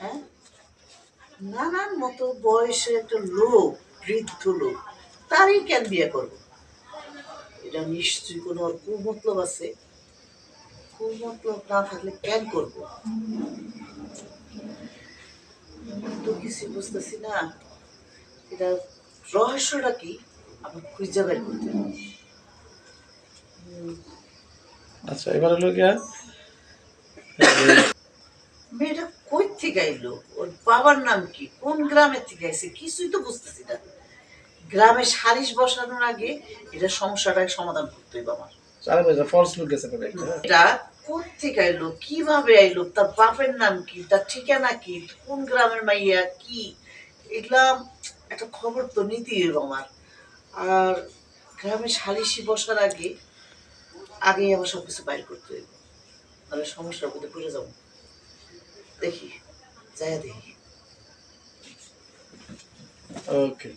হ্যাঁ? নানান মতো বয়সে একটা লোক, বৃদ্ধ লোক, তারই কেন বিয়ে করব? এটা কোনো আছে। কুমতলব না থাকলে কেন করব? কিছু বুঝতেছি না। এটা রহস্যটা কি? আমার খুঁজে বের করতে আচ্ছা এবার হলো গিয়া মেয়েটা কই থেকে আইলো? ওর বাবার নাম কি? কোন গ্রামের থেকে আইছে? কিছুই তো বুঝতেছি না। গ্রামে সালিশ বসানোর আগে এটা সমস্যাটাকে সমাধান করতে হইব আমার। চার বাজে ফলস লুক গেছে? এটা কোন থেকে আইলো কীভাবে আইলো? তার বাপের নাম কি? তার ঠিকানা কি? কোন গ্রামের মাইয়া? কি? এগুলা একটা খবর তো নিতেই আমার। আর গ্রামে সালিশি বসার আগে আগেই আমার সব কিছু বাইর করতে হইব। তাহলে সমস্যার মধ্যে পড়ে যাব। দেখি যাই দেখি। ওকে